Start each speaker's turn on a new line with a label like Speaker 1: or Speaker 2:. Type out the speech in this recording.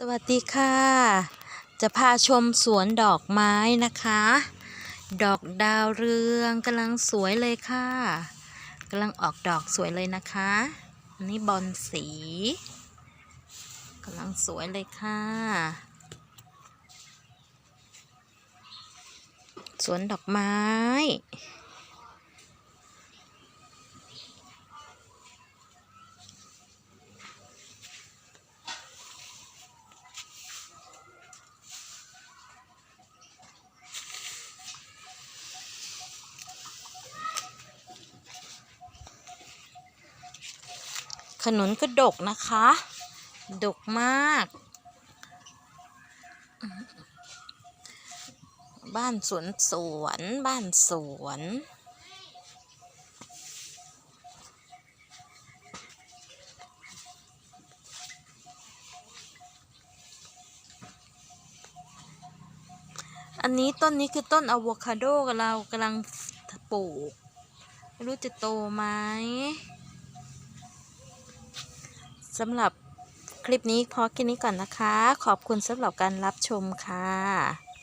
Speaker 1: สวัสดีค่ะ จะพาชมสวนดอกไม้นะคะ ดอกดาวเรืองกำลังสวยเลยค่ะกำลังออกดอกสวยเลยนะคะอันนี้บอลสีกำลังสวยเลยค่ะ สวนดอกไม้ ขนุนก็ดกนะคะ ดกมาก บ้านสวนสวนบ้านสวนอันนี้ต้นนี้คือต้นอะโวคาโดเรากำลังปลูก ไม่รู้จะโตไหม สำหรับคลิปนี้พอแค่นี้ก่อนนะคะ ขอบคุณสำหรับการรับชมค่ะ